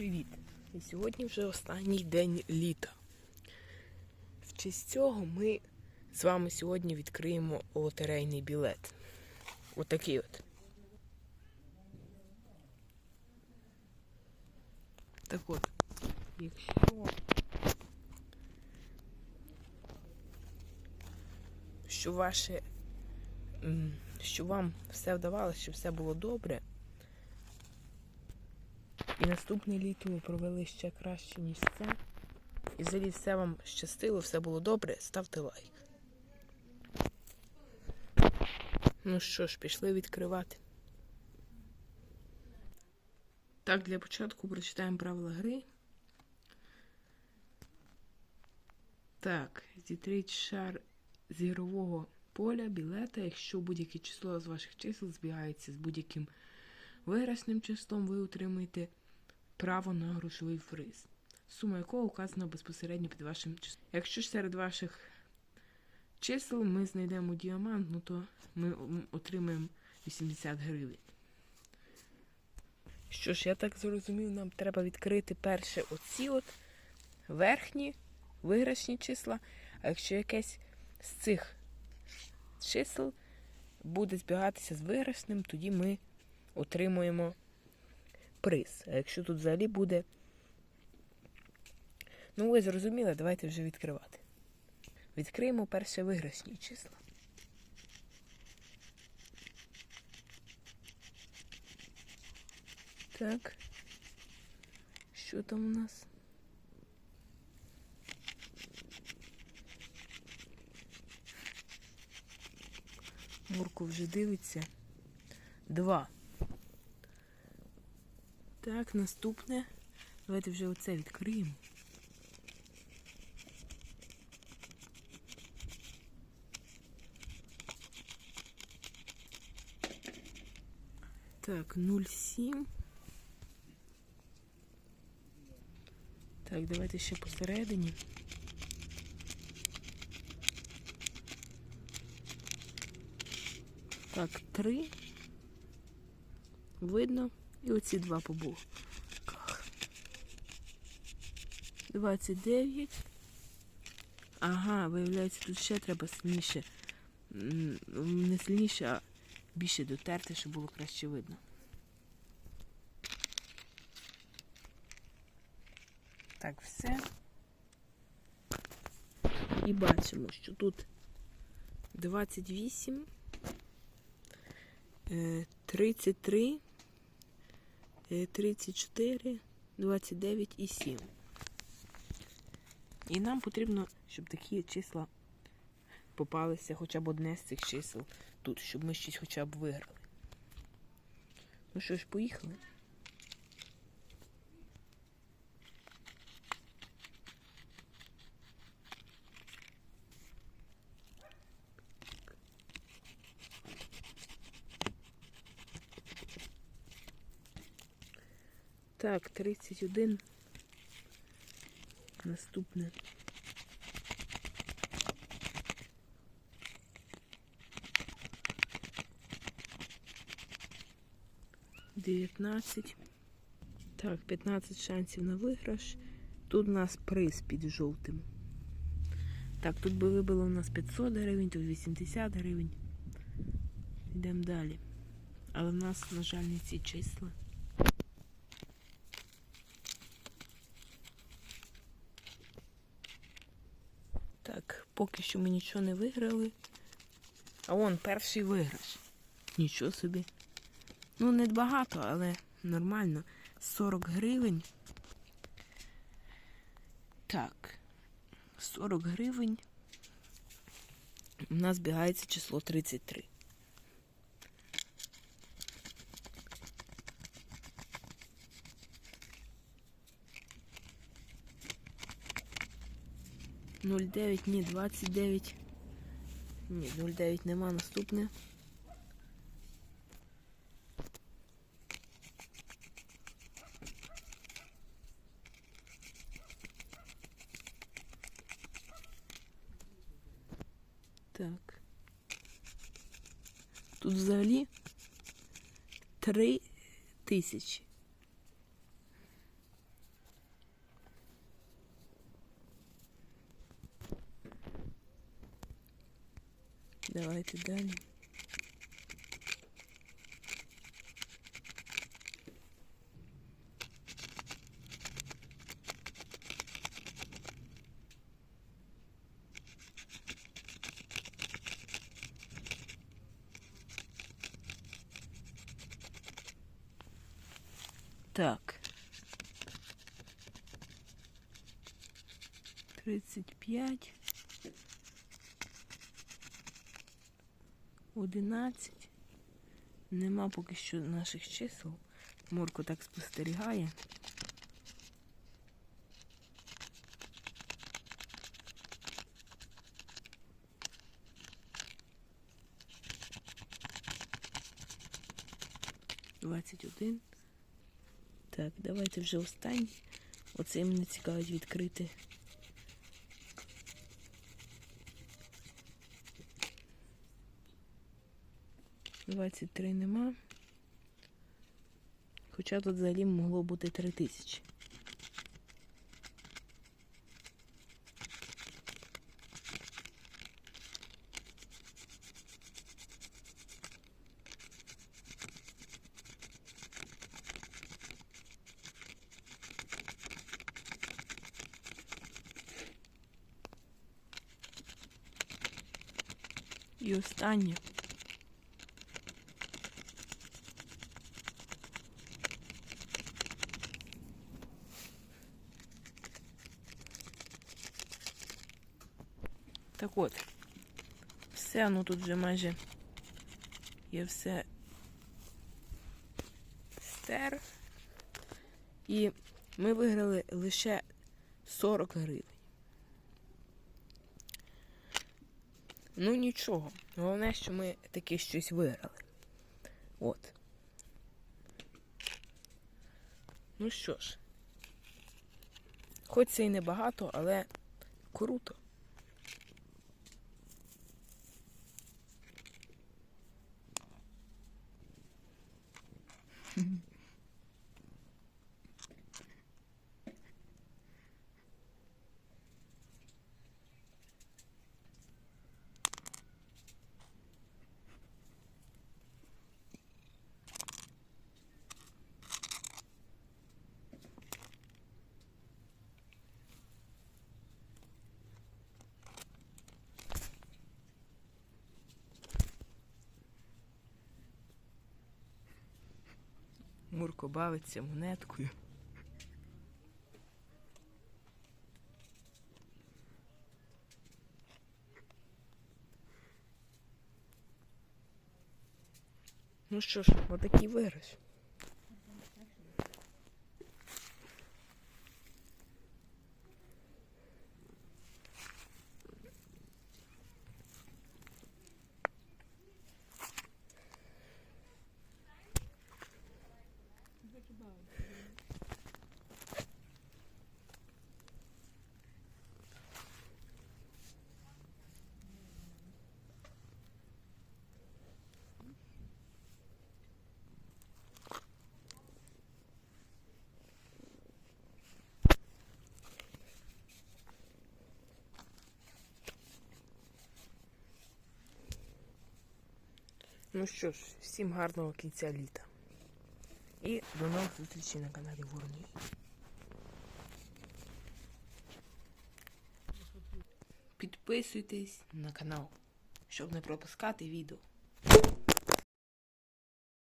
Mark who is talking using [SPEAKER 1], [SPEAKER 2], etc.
[SPEAKER 1] привіт! І сьогодні вже останній день літа. В честь цього ми з вами сьогодні відкриємо лотерейний білет. Отакий от. Так от, якщо що ваше, що вам все вдавалося, що все було добре, і наступне літо ви провели ще краще, ніж це. І взагалі все вам щастило, все було добре, ставте лайк. Ну що ж, пішли відкривати. Так, для початку прочитаємо правила гри. Так, зітріть шар з ігрового поля білета, якщо будь-яке число з ваших чисел збігається з будь-яким виграшним числом, ви отримаєте право на грошовий приз, сума якого указана безпосередньо під вашим числом. Якщо ж серед ваших чисел ми знайдемо діамант, ну то ми отримаємо 80 гривень. Що ж, я так зрозумів, нам треба відкрити перше оці от верхні виграшні числа. А якщо якесь з цих чисел буде збігатися з виграшним, тоді ми отримуємо приз. А якщо тут взагалі буде. Ну, ви зрозуміли, давайте вже відкривати. Відкриємо перше виграшні числа. Так. Що там у нас? Мурку вже дивиться. Два. Так, наступне. Давайте вже оце відкриємо. Так, 0,7. Так, давайте ще посередині. Так, 3. Видно. І оці два по боках. 29. Ага, виявляється, тут ще треба сильніше. Не сильніше, а більше дотерти, щоб було краще видно. Так, все. І бачимо, що тут 28, е, 33, е, 34, 29 і 7. І нам потрібно, щоб такі числа попалися хоча б одне з цих чисел тут, щоб ми щось хоча б виграли. Ну що ж, поїхали. Так, 31. Наступне. Дев'ятнадцять. Так, 15 шансів на виграш. Тут у нас приз під жовтим. Так, тут би вибило у нас 500 гривень, тут 80 гривень. Йдемо далі. Але в нас, на жаль, не ці числа. Так, поки що ми нічого не виграли. А вон перший виграш. Нічого собі. Ну, не багато, але нормально. 40 гривень. Так. 40 гривень. У нас бігається число 33. Нуль дев'ять, ні, двадцять дев'ять. Ні, 0,9 нема наступне. Так. Тут взагалі три тисячі. Давайте далі. Так. Тридцять п'ять. Одинадцять. Нема поки що наших чисел. Морко так спостерігає. Двадцять один. Так, давайте вже останній. Оцей мене цікавить відкрити. Двадцять три нема. Хоча тут взагалі могло бути три тисячі. І останнє. Так от, все, ну тут вже майже є все стер. І ми виграли лише 40 гривень. Ну нічого. Головне, що ми таки щось виграли. От. Ну що ж. Хоч це і небагато, але круто. Мурко бавиться монеткою. Ну що ж, отакий виграш. Ну що ж, всім гарного кінця літа. І до нових зустрічей на каналі Ворний. Підписуйтесь на канал, щоб не пропускати відео.